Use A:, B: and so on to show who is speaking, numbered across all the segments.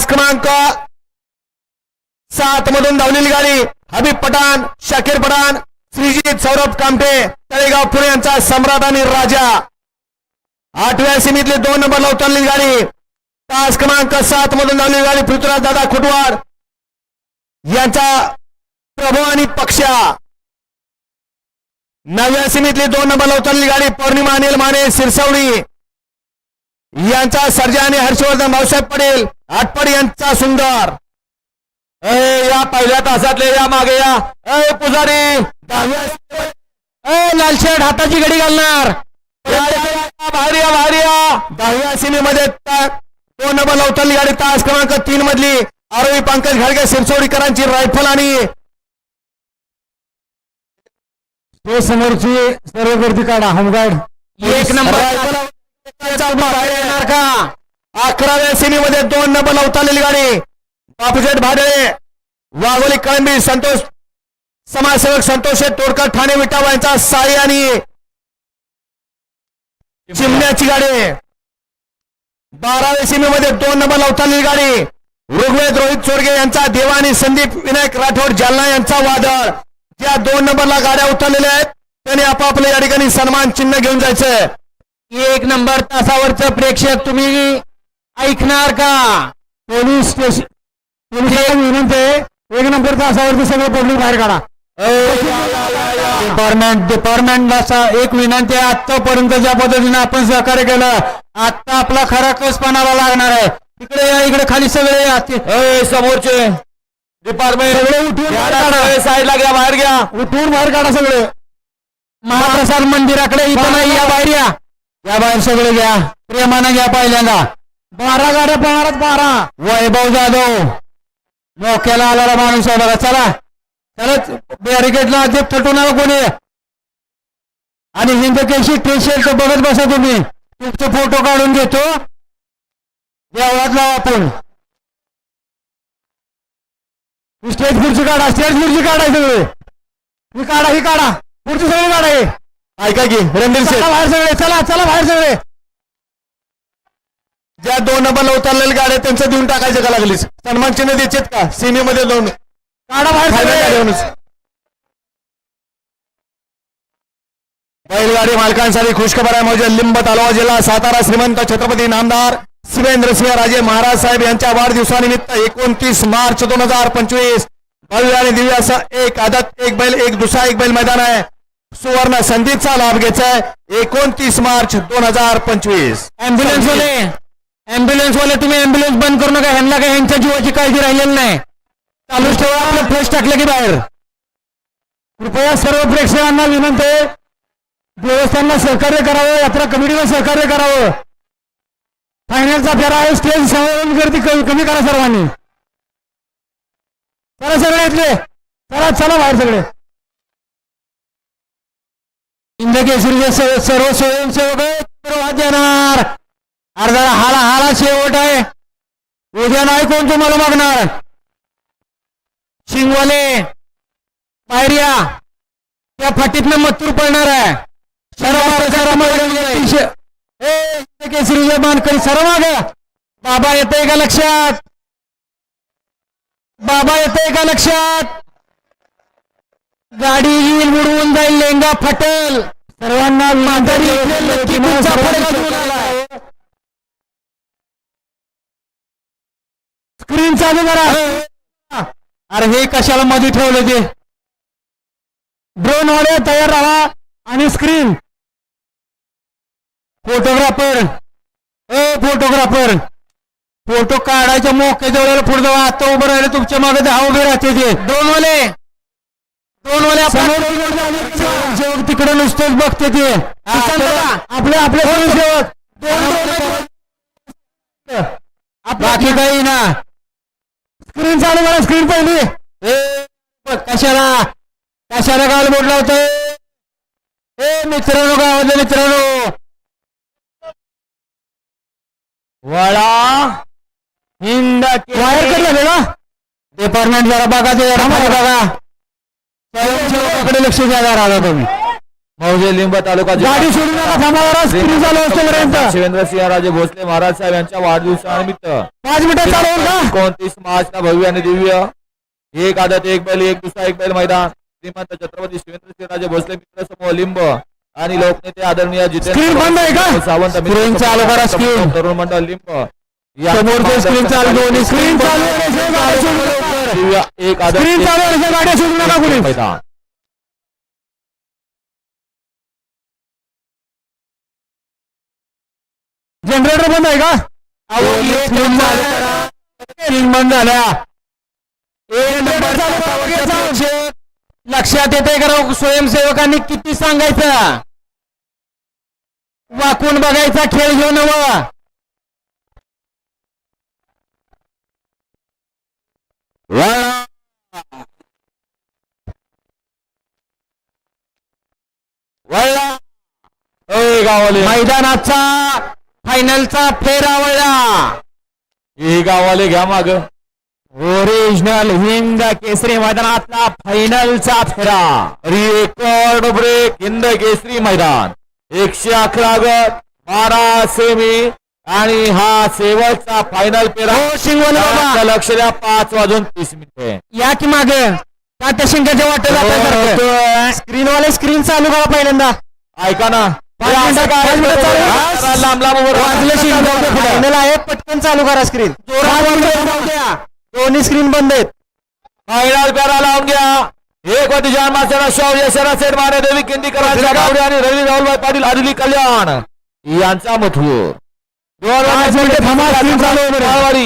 A: तास क्रमांक. सात मधून धावलेली गाडी. हबीब पठाण शाकीर पठाण श्रीजित सौरभ कामटे तळेगाव पुणे यांचा सम्राट आणि राजा. आठव्या सीमीतली दोन नंबरला उतरलेली गाडी. तास क्रमांक सात मधून धावलेली गाडी पृथ्वीराज दादा खुटवाड यांचा प्रभू आणि पक्षा. नव्या सीमीतली दोन नंबरला उतरलेली गाडी पौर्णिमा अनिल माने सिरसवडी. यांचा सर्जा आणि हर्षवर्धन भाऊसाहेब पटेल आटपड यांचा सुंदर. ए या पहिल्या तासातले या मागे या. ए पुजारी लालशेठ हाताची घडी घालणार. या, या, या, बाहेर या बाहेर या. दहाव्या सीमेमध्ये दोन नंबरला उतरली गाडी तास क्रमांक तीन मधली. आरोही पंकज घाडगे सिरसोडीकरांची रायफल आणि
B: समोरची सर्व गर्दी काढा होमगार्ड.
A: एक नंबर. येणार का? अकराव्या सेमीमध्ये दोन नंबर उतरलेली गाडी. बापूशेठ भाडळे वाघोली कळंबी संतोष समाजसेवक संतोष तोडकर ठाणे विटावा यांचा साई आणि चिमण्याची गाडी. बाराव्या सीमेमध्ये दोन नंबर उतरलेली गाडी. ऋग्वेद रोहित चोरगे यांचा देवा आणि संदीप विनायक राठोड जालना यांचा वादळ. ज्या दोन नंबरला गाड्या उतरलेल्या आहेत त्यांनी आपापल्या या ठिकाणी सन्मान चिन्ह घेऊन जायचंय.
B: एक नंबर तासावरचं प्रेक्षक तुम्ही ऐकणार का? पोलीस स्टेशन पोलिसांना विनंती आहे एक नंबर तासावरचं सगळं पब्लिक बाहेर काढा. डिपार्टमेंट डिपार्टमेंटला एक विनंती आहे आतापर्यंत ज्या पद्धतीने आपण सहकार्य केलं आता आपला खरा कस पाणाला लागणार आहे. इकडे या इकडे खाली सगळे या.
A: समोरचे.
B: सगळे
A: डिपार्टमेंट
B: उठून बाहेर काढा.
A: साईडला घ्या बाहेर घ्या.
B: उठून बाहेर काढा सगळे. महाप्रसाद मंदिराकडे इथं नाही या बाहेर या. या बाहेर सगळे घ्या. प्रेमानं घ्या पहिल्यांदा. बारा गाड्या पळणारच बारा. वैभव जाधव. मोक्याला आलेला माणूस आहे बघा. चला. चला बॅरिकेडला अजिब थटू नका कोणी? आणि हिंदकेशी टी शर्ट बघत बसा तुम्ही. तुमचे फोटो काढून घेतो. देवळात लावा आपण. स्टेज खुर्ची काढा. स्टेज खुर्ची काढा सगळे. ही काढा ही काढा. पुढची सगळी काढा हे.
A: ऐका की रणबीर
B: चला
A: शेठ
B: बाहेर सगळे चला चला बाहेर सगळे.
A: ज्या दोन नंबरला उतरलेल्या गाड्या त्यांचं देऊन टाकायचं का लागलीच. सन्मान चिन्ह द्यायचेत का? सीमेमध्ये दोन
B: काढा बाहेर सगळे.
A: बैलगाडी मालकांसाठी खुशखबर आहे म्हणजे लिंब तालुका जिल्हा सातारा श्रीमंत छत्रपती नामदार शिवेंद्र सिंह राजे महाराज साहेब यांच्या वाढदिवसानिमित्त एकोणतीस मार्च दोन हजार पंचवीस. भव्य आणि दिव्य असं एक आदत एक बैल एक दुसरा एक बैल मैदान आहे. सुवर्ण संधीचा लाभ घ्यायचा आहे एकोणतीस मार्च दोन हजार पंचवीस.
B: ऍम्ब्युलन्स वाले ऍम्ब्युलन्स वाले तुम्ही ऍम्ब्युलन्स बंद करू नका. ह्यांना काय ह्यांच्या जीवाची काळजी राहिलेली नाही. चालूच ठेवा आपलं फ्लेश टाकलं की बाहेर. कृपया सर्व प्रेक्षकांना विनंती आहे. देवस्थानला सहकार्य करावं यात्रा कमिटीला सहकार्य करावं. फायनलचा फेरा आहे स्टेज समोरून गर्दी कमी कमी करा सर्वांनी. चला सगळे इथले. चला चला बाहेर सगळे. इंद्रकेसरीचे सर्व स्वयंसेवक आहेत, देणार. अर्धा हाला हाला शेवट आहे. उद्या नाही कोण तुम्हाला मागणार शिंगवाले पायऱ्या त्या फाटीतनं मत्तूर पडणार आहे. सर्व केसरीचे मानकरी सर्व माग बाबा येतंय का लक्षात? बाबा येतोय का लक्षात? गाडी येईल उडवून जाईल लेंगा फटेल. सर्वांना आलाय. स्क्रीन चालू करा. अरे हे कशाला मध्ये ठेवलं ते? ड्रोन वाले तयार राहा आणि स्क्रीन फोटोग्राफर ए फोटोग्राफर फोटो काढायच्या मोक्याच्या वेळेला पुढे जाऊ आता उभं राहिले तुमच्या मागे दहा उभे राहते ते. ड्रोन वाले. सेवक तिकडे नुसतेच बघते ते. आपले आपले बाकी काही ना. स्क्रीन चालू करा स्क्रीन पहिली. ए कशाला? कशाला गाल बोट लावतोय? ए मित्रांनो गावातले मित्रांनो.
A: वळा हिंद
B: वायर कट झाले ना? डिपार्टमेंट जरा बघा ते बघा. स्वयंसेवकाकडे लक्ष द्या आता तुम्ही.
C: मौजे लिंब तालुका.
B: गाडी सोडू नका थांबा जरा स्क्रीन चालू असतेपर्यंत.
C: शिवेंद्र सिंह राजे भोसले महाराज साहेब यांच्या वाढदिवसानिमित्त.
B: पाच मिनिटं चालू का?
C: एकोणतीस मार्चला भव्य आणि दिव्य. एक आदत एक बैल एक दुसरा एक बैल मैदान. श्रीमंत छत्रपती शिवेंद्र सिंह राजे भोसले मित्र समूह लिंब आणि लोकनेते आदरणीय
B: का?
C: सावंत. तरुण मंडळ लिंब. या-
B: स्क्रीन चालू स्क्रीन चालू
C: एक आदत
B: स्क्रीन
C: एक-
B: चालू आहे, गाड्या सोडू नका कुणी.
C: मैदान.
B: जनरेटर बंद आहे का? स्क्रीन बंद झाल्या. एक नंबर लक्षात येते का स्वयंसेवकांनी किती सांगायचं? वाकून बघायचा खेळ घेऊन
C: ओय गावाले
B: मैदानाचा फायनलचा फेर आवडला
C: हे गावाले घ्या माग.
B: ओरिजिनल हिंद केसरी मैदानातला फायनलचा फेरा.
C: रेकॉर्ड ब्रेक हिंद केसरी मैदान. एकशे अकरा गट बारा सेमी आणि हा शेवटचा फायनल पेरा
B: हो, बाबा.
C: लक्ष द्या पाच वाजून तीस मिनिटे.
B: या की मागे. तात्या शिंगाच्या वाटेल स्क्रीन वाले स्क्रीन चालू करा पहिल्यांदा.
C: ऐका ना.
B: आहे. पटकन चालू करा स्क्रीन दोन्ही स्क्रीन बंद आहेत.
C: फायनल पेरा लावून घ्या. एक होती जान मासेरा शौर्य शरासेट माने देवी किंदीकरांच्या गावडे आणि रवी राहुलभाई पाटील आदिली कल्याण. यांचा मथूर. माळवाडी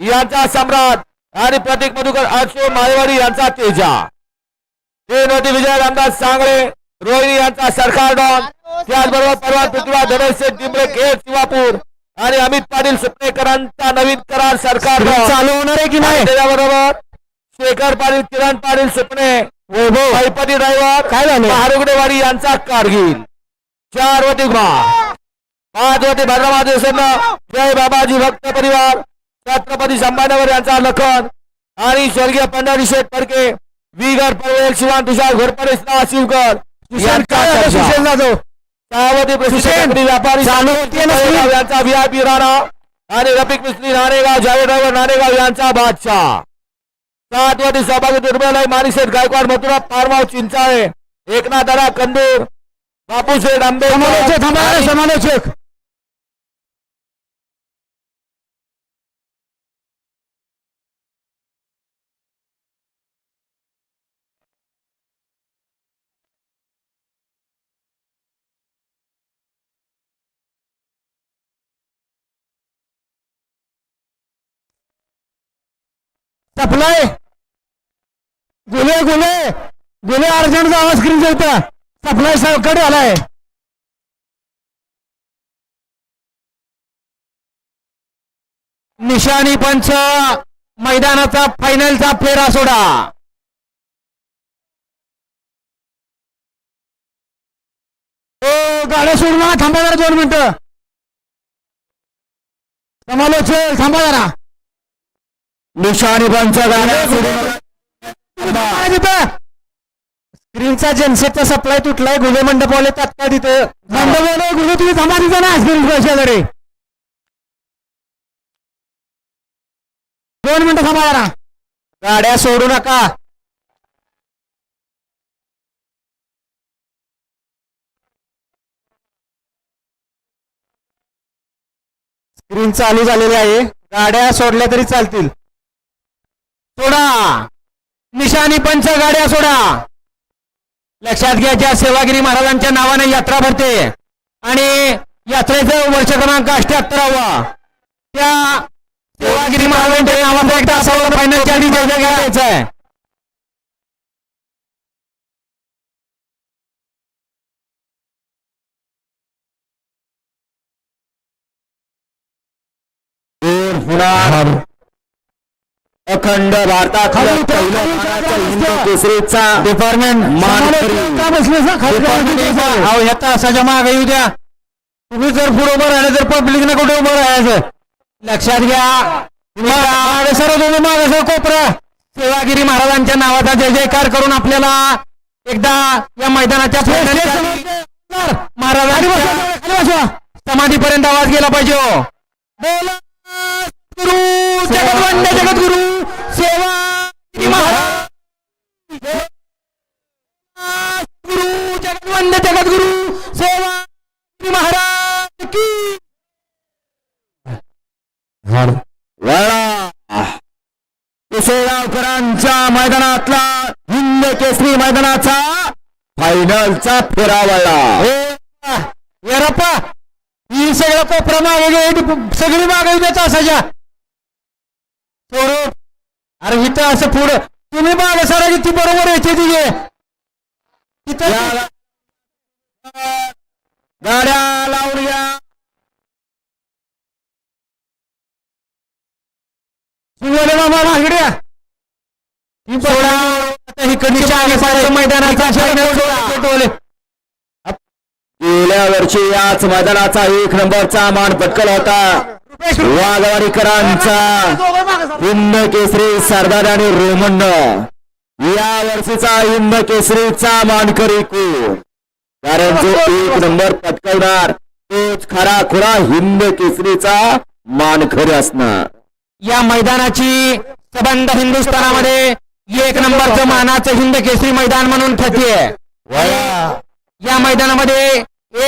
C: यांचा सम्राट आणि प्रतीक मधुकर आठशे माळवाडी यांचा तेजा. तीन होती विजय रामदास सांगळे रोहिणी यांचा सरकार डॉन. त्याचबरोबर परवा पृथ्वीराज धनश्य डिंबळे खेड शिवापूर आणि अमित पाटील सुपणेकरांचा नवीन करार सरकार
B: चालू होणार आहे की नाही?
C: त्याच्याबरोबर शेखर पाटील किरण पाटील सुपणे
B: वैभव.
C: ड्रायव्हर
B: काय झालं?
C: महारुगडेवाडी यांचा कारगिल. चार वती पाच वती भद्रमाद जय बाबाजी भक्त परिवार. छत्रपती संभाजीनगर यांचा लखन. आणि स्वर्गीय पंढरी शेठ फडके विगर पनवेल शिवान तुषार घोरपडे शिवकर
B: सुशेल जाधव.
C: सहावती कंपनी व्यापारी? यांचा व्हीआयपी राणा. आणि रफिक मिस्त्री नाणेगाव जावेद ड्रायव्हर नाणेगाव यांचा बादशाह. सातवती सहभागी दुर्बलाई माणिसेठ गायकवाड मथुरा पारगाव चिंचाळे एकनाथ दादा कंदूर बापूशेठ आंबेडकर.
B: समालोचक. सप्लाय गुले गुले. गुले अर्जंटचा आवाज स्क्रीन होता सप्लायकडे आलाय. निशाणी पंच मैदानाचा फायनलचा फेरा सोडा. ओ गाड्या सोडून थांबा जरा दोन मिनिटं. समालोचक थांबा जरा. निशाणीबांचा पंच स्क्रीनचा जनसेटचा सप्लाय तुटलाय. गुन्हे मंडपवाले तात्काळ तिथं. मंडपवाले गुन्हे तुम्ही थांबा तिथं ना स्क्रीन पैशाकडे दोन मिनिटं थांबा जरा. गाड्या सोडू नका. स्क्रीन चालू झालेली आहे. गाड्या सोडल्या तरी चालतील. सोडा. निशाणी पंच गाड्या सोडा. लक्षात घ्या ज्या सेवागिरी महाराजांच्या नावाने यात्रा भरते आणि यात्रेचं वर्ष क्रमांक अष्ट्याहत्तरावा त्या सेवागिरी महाराजांच्या नावाचा एकदा असावं फायनलच्या आधी जय जय घ्यायचा आहे.
C: अखंड भारतात
B: डिपार्टमेंट तासाच्या मागे येऊ द्या. तुम्ही जर पुढे उभं राहिले तर पब्लिक ना कुठे उभं राहायचं? लक्षात घ्या. सर तुम्ही मागे सर कोपरा. सेवागिरी महाराजांच्या नावाचा जय जयकार करून आपल्याला एकदा या मैदानाच्या महाराज समाधीपर्यंत आवाज गेला पाहिजे हो. बोला. गुरु जगद्वंद जगद्गुरु सेवा महाराज. गुरु जगद्वंद जगद्गुरु सेवा महाराज की
A: वळा. कुशेगावकरांच्या मैदानातला हिंद केसरी मैदानाचा फायनलचा फेरा वळला
B: येरप्पा ही सगळं कोपरा मागे सगळी मागे देत असायच्या सोडू इथं असं पुढं. तुम्ही सरा ती बरोबर यायची तिघे तिथं
A: गाड्या लावून घ्या
B: मागड्या ही सोडा. चारी पाच मैदानाचा
A: गेल्या वर्षी याच मैदानाचा एक नंबरचा मान पटकला होता. वाघवाडीकरांचा हिंद केसरी सरदार आणि रोमंड या वर्षीचा हिंद केसरीचा मानकरी कोण कारण जो एक नंबर पटकवणार तोच खरा खुरा हिंद केसरीचा मानकरी असणार.
B: या मैदानाची सबंध हिंदुस्थानामध्ये एक नंबरचं मानाचं हिंद केसरी मैदान म्हणून आहे या मैदानामध्ये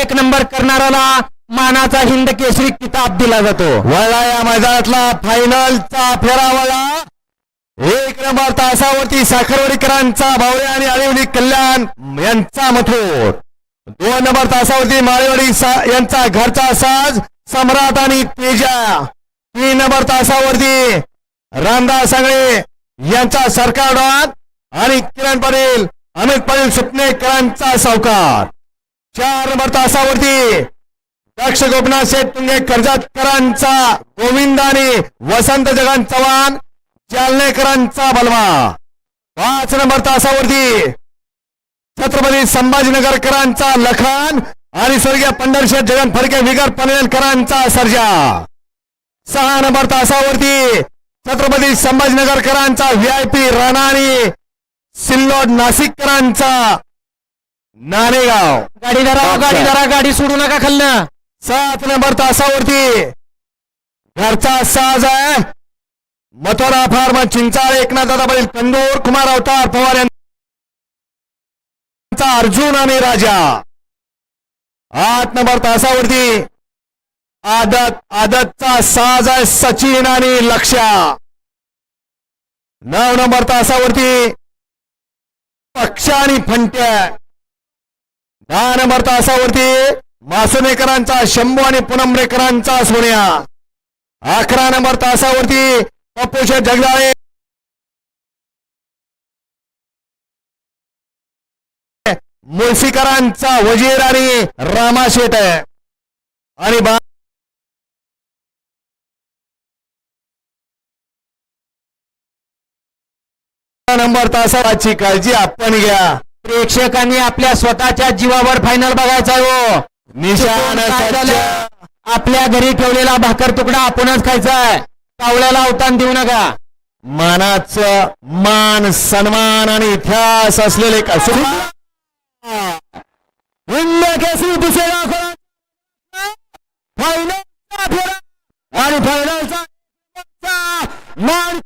B: एक नंबर करणाऱ्याला मानाचा हिंद केसरी किताब दिला जातो.
A: वळला या मैदानातला फायनलचा फेरा वळला एक नंबर तासावरती साखरवडीकरांचा भावरे आणि आळिवली कल्याण यांचा मथोर. दोन नंबर तासावरती माळेवाडी सा- यांचा घरचा साज सम्राट आणि तेजा. तीन नंबर तासावरती रामदास सांगळे यांचा सरकार डॉन आणि किरण पाटील अमित पाटील सुपनेकरांचा सावकार. चार नंबर तासावरती दक्ष गोपनाथ शेठ तुंगे कर्जतकरांचा गोविंद आणि वसंत जगन चव्हाण जालनेकरांचा बलवा पाच नंबर तासावरती छत्रपती संभाजीनगरकरांचा लखन आणि स्वर्गीय पंढरशेठ जगन फडके विगर पनवेलकरांचा सर्जा. सहा नंबर तासावरती छत्रपती संभाजीनगरकरांचा व्ही आय पी राणाणी सिल्लोड नाशिककरांचा नारेगाव
B: गाडी धरा गाडी धरा गाडी सोडू नका खाल्ल्या
A: सात नंबर तासावरती. घरचा साज आहे. मथुरा फार्म चिंचाळ एकनाथ दादा पाटील कंदूर कुमार अवतार पवार यांचा अर्जुन आणि राजा. आठ नंबर तासावरती. आदत आदतचा साज आहे सचिन आणि लक्ष्या नऊ नंबर तासावरती. पक्ष आणि फंट्या दहा नंबर तासावरती. मासुनेकरांचा शंभू आणि पुनंबरेकरांचा सोन्या. अकरा नंबर तासावरती पप्पूशे जगदाळे. मुळशीकरांचा वजीर आणि रामाशेठ आणि बा नंबर तासाची काळजी आपण घ्या.
B: प्रेक्षकांनी आपल्या स्वतःच्या जीवावर फायनल बघायचा हो.
A: निशाण?
B: आपल्या घरी ठेवलेला भाकर तुकडा आपणच खायचा आहे कावळ्याला अवतान देऊ नका.
A: मानाचं मान सन्मान आणि इतिहास असलेले केसरी फायनलचा फेरा. आणि फायनलचा मान